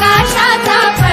Dhaka